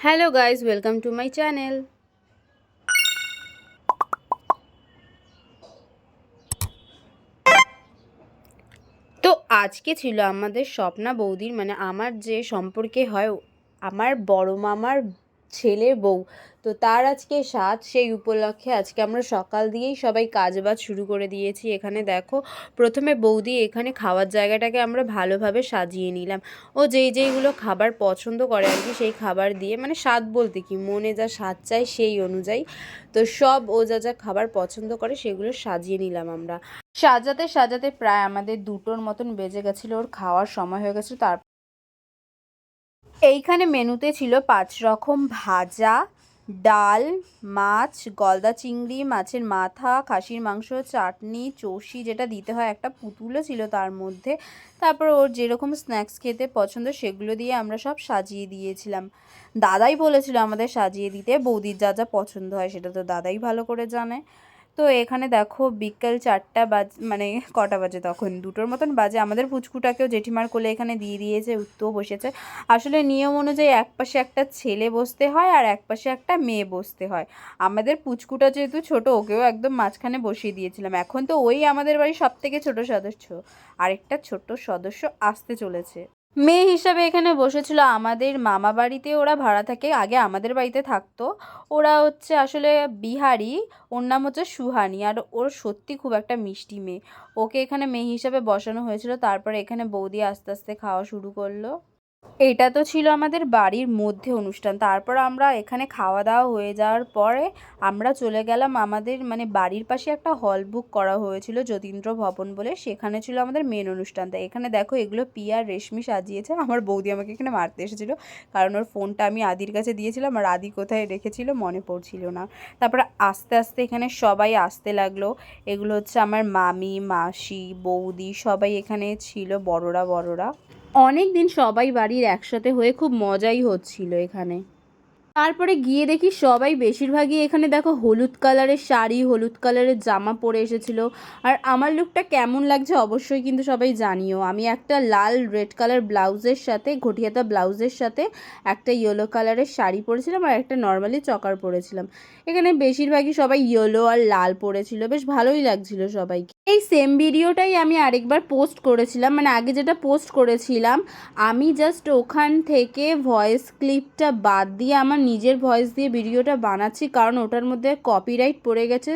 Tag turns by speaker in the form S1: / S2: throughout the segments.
S1: Hello guys welcome to my channel তো আজকে ছিল আমাদের স্বপ্না বৌদির মানে আমার যে সম্পর্কে হয়, আমার বড় মামার ছেলের বউ। তো তার আজকে সাত সেই উপলক্ষে আজকে আমরা সকাল দিয়েই সবাই কাজবাজ শুরু করে দিয়েছি। এখানে দেখো, প্রথমে বৌদি এখানে খাওয়ার জায়গাটাকে আমরা ভালোভাবে সাজিয়ে নিলাম। ও যেই যেইগুলো খাবার পছন্দ করে আর কি, সেই খাবার দিয়ে মানে স্বাদ বলতে কি, মনে যা স্বাদ চাই সেই অনুযায়ী। তো সব ও যা যা খাবার পছন্দ করে সেগুলো সাজিয়ে নিলাম আমরা। সাজাতে সাজাতে প্রায় আমাদের দুটোর মতন বেজে গেছিল ওর খাওয়ার সময় হয়ে গেছিল, তার এইখানে মেনুতে ছিল পাঁচ রকম ভাজা, ডাল, মাছ, গলদা চিংড়ি, মাছের মাথা, খাসির মাংস, চাটনি, চষি, যেটা দিতে হয় একটা পুতুলও ছিল তার মধ্যে। তারপর ওর যেরকম স্ন্যাক্স খেতে পছন্দ সেগুলো দিয়ে আমরা সব সাজিয়ে দিয়েছিলাম। দাদাই বলেছিল আমাদের সাজিয়ে দিতে, বৌদির যা যা পছন্দ হয় সেটা তো দাদাই ভালো করে জানে। তো এখানে দেখো বিকেল চারটা বাজ মানে কটা বাজে তখন। দুটোর মতন বাজে। আমাদের পুচকুটাকেও জেঠিমার কোলে এখানে দিয়ে দিয়েছে, উত্তও বসেছে। আসলে নিয়ম অনুযায়ী এক পাশে একটা ছেলে বসতে হয় আর এক পাশে একটা মেয়ে বসতে হয়। আমাদের পুচকুটা যেহেতু ছোট, ওকেও একদম মাঝখানে বসিয়ে দিয়েছিলাম। এখন তো ওই আমাদের বাড়ির সব থেকে ছোটো সদস্য। আরেকটা ছোট্ট সদস্য আসতে চলেছে। মেয়ে হিসাবে এখানে বসেছিল আমাদের মামা বাড়িতে, ওরা ভাড়া থাকে, আগে আমাদের বাড়িতে থাকতো। ওরা হচ্ছে আসলে বিহারি, ওর নাম হচ্ছে সুহানি, আর ওর সত্যি খুব একটা মিষ্টি মেয়ে। ওকে এখানে মেয়ে হিসাবে বসানো হয়েছিল, তারপরে এখানে বৌদি আস্তে আস্তে খাওয়া শুরু করল। এটা তো ছিল আমাদের বাড়ির মধ্যে অনুষ্ঠান। তারপর আমরা এখানে খাওয়া দাওয়া হয়ে যাওয়ার পরে আমরা চলে গেলাম আমাদের মানে বাড়ির পাশে একটা হল বুক করা হয়েছিল যতীন্দ্র ভবন বলে। সেখানে ছিল আমাদের মেন অনুষ্ঠানটা এখানে দেখো এগুলো পিয়ার রেশমি সাজিয়েছে। আমার বৌদি আমাকে এখানে মারতে এসেছিল। কারণ ওর ফোনটা আমি আদির কাছে দিয়েছিলাম আর আদি কোথায় রেখেছিল মনে পড়ছিল না। তারপরে আস্তে আস্তে এখানে সবাই আসতে লাগল। এগুলো হচ্ছে আমার মামি, মাসি, বৌদি সবাই এখানে ছিল, বড়রা বড়রা। অনেক দিন সবাই বাড়ির একসাথে হয়ে খুব মজাই হচ্ছিল এখানে। তারপরে গিয়ে দেখি সবাই বেশিরভাগই এখানে দেখো হলুদ কালারের শাড়ি, হলুদ কালারের জামা পরে এসেছিল। আর আমার লুকটা কেমন লাগছে অবশ্যই কিন্তু সবাই জানিও। আমি একটা লাল রেড কালার ব্লাউজের সাথে, ঘটিয়াতা ব্লাউজের সাথে একটা ইয়েলো কালারের শাড়ি পরেছিলাম আর একটা নর্মালি চকার পরেছিলাম। এখানে বেশিরভাগই সবাই ইয়েলো আর লাল পরেছিল। বেশ ভালোই লাগছিল সবাইকে। এই সেম ভিডিওটাই আমি আরেকবার পোস্ট করেছিলাম মানে আগে যেটা পোস্ট করেছিলাম, আমি জাস্ট ওখান থেকে ভয়েস ক্লিপটা বাদ দিয়ে আমার নিজের ভয়েস দিয়ে ভিডিওটা বানাচ্ছি, কারণ ওটার মধ্যে কপিরাইট পড়ে গেছে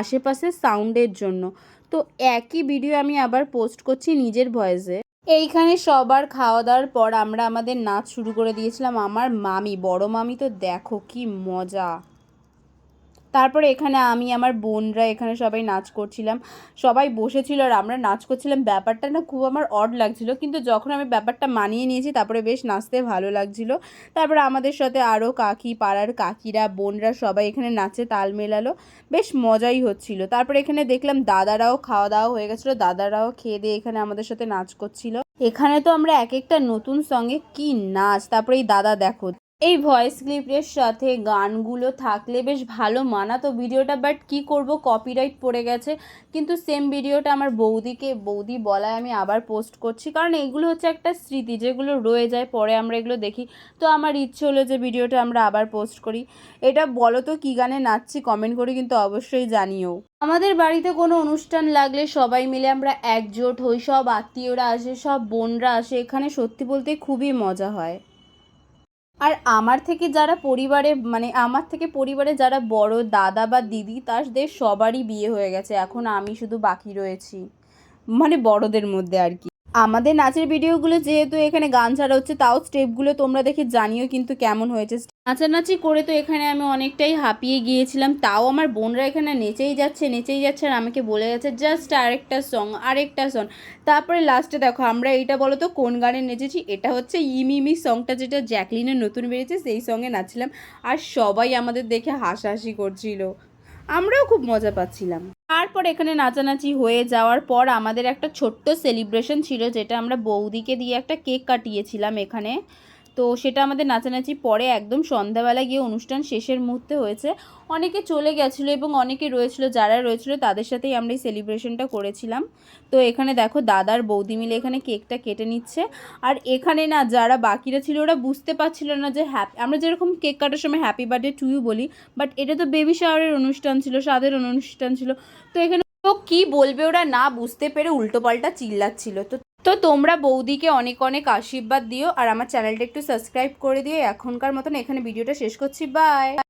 S1: আশেপাশে সাউন্ডের জন্য। তো একই ভিডিও আমি আবার পোস্ট করছি নিজের ভয়েসে এইখানে সবার খাওয়া দাওয়ার পর আমরা আমাদের নাচ শুরু করে দিয়েছিলাম আমার মামি, বড় মামি তো দেখো কি মজা। তারপরে এখানে আমি, আমার বোনরা এখানে সবাই নাচ করছিলাম। সবাই বসেছিল আর আমরা নাচ করছিলাম। ব্যাপারটা না খুব আমার অড লাগছিল। কিন্তু যখন আমি ব্যাপারটা মানিয়ে নিয়েছি, তারপরে বেশ নাচতে ভালো লাগছিল। তারপরে আমাদের সাথে আরও কাকি, পাড়ার কাকিরা, বোনরা সবাই এখানে নাচে তাল মেলালো। বেশ মজাই হচ্ছিল। তারপরে এখানে দেখলাম দাদারাও খাওয়া দাওয়া হয়ে গেছিল। দাদারাও খেয়ে দিয়ে এখানে আমাদের সাথে নাচ করছিল। এখানে তো আমরা এক একটা নতুন সঙ্গে কি নাচ? তারপরে এই দাদা দেখো। এই ভয়েস ক্লিপের সাথে গানগুলো থাকলে বেশ ভালো মানাতো ভিডিওটা বাট কি করব? কপিরাইট পড়ে গেছে। কিন্তু সেম ভিডিওটা আমার বৌদিকে, বৌদি বলায় আমি আবার পোস্ট করছি। কারণ এগুলো হচ্ছে একটা স্মৃতি, যেগুলো রয়ে যায়, পরে আমরা এগুলো দেখি। তো আমার ইচ্ছে হলো যে ভিডিওটা আমরা আবার পোস্ট করি। এটা বলো তো কী গানে নাচছি কমেন্ট করে কিন্তু অবশ্যই জানিও। আমাদের বাড়িতে কোনো অনুষ্ঠান লাগলে সবাই মিলে আমরা একজোট হই। সব আত্মীয়রা আসে, সব বোনরা আসে। এখানে সত্যি বলতে খুবই মজা হয়। আর আমার থেকে যারা পরিবারে মানে আমার থেকে পরিবারে যারা বড় দাদা বা দিদি তাদের সবারই বিয়ে হয়ে গেছে। এখন আমি শুধু বাকি রয়েছি। মানে বড়দের মধ্যে আর কি। আমাদের নাচের ভিডিওগুলো যেহেতু এখানে গান ছাড়া হচ্ছে, তাও স্টেপগুলো তোমরা দেখে জানিও কিন্তু কেমন হয়েছে। নাচানাচি করে তো এখানে আমি অনেকটাই হাঁপিয়ে গিয়েছিলাম, তাও আমার বোনরা এখানে নেচেই যাচ্ছে নেচেই যাচ্ছে আর আমাকে বলে যাচ্ছে জাস্ট আরেকটা সং আরেকটা সং তারপরে লাস্টে দেখো, আমরা এইটা বলো তো, কোন গানে নেচেছি? এটা হচ্ছে ইমিমি সংটা যেটা জ্যাকলিনের নতুন বেরিয়েছে, সেই সঙ্গে নাচছিলাম। আর সবাই আমাদের দেখে হাসাহাসি করছিল। আমরাও খুব মজা পাচ্ছিলাম। তারপর এখানে নাচানাচি হয়ে যাওয়ার পর আমাদের একটা ছোট্ট সেলিব্রেশন ছিল, যেটা আমরা বৌদিকে দিয়ে একটা কেক কাটিয়েছিলাম এখানে। তো সেটা আমাদের নাচানাচি পরে একদম সন্ধ্যাবেলা গিয়ে অনুষ্ঠান শেষের মুহূর্তে হয়েছে। অনেকে চলে গেছিল এবং অনেকে রয়েছিল, যারা রয়েছিল তাদের সাথেই আমরা এই সেলিব্রেশনটা করেছিলাম। তো এখানে দেখো দাদার বৌদি মিলে এখানে কেকটা কেটে নিচ্ছে। আর এখানে না যারা বাকিরা ছিল ওরা বুঝতে পারছিল না যে হ্যাপি, আমরা যেরকম কেক কাটার সময় হ্যাপি বার্থডে টু ইউ বলি, বাট এটা তো বেবি শাওয়ারের অনুষ্ঠান ছিল সাধারণ অনুষ্ঠান ছিল। তো এখানে তো কি বলবে ওরা না বুঝতে পেরে উল্টোপাল্টা চিল্লাচ্ছিল। তো তো তোমরা বৌদিকে অনেক অনেক আশীর্বাদ দিও, আর আমার চ্যানেলটা একটু সাবস্ক্রাইব করে দিও। এখনকার মতন এখানে ভিডিওটা শেষ করছি। বাই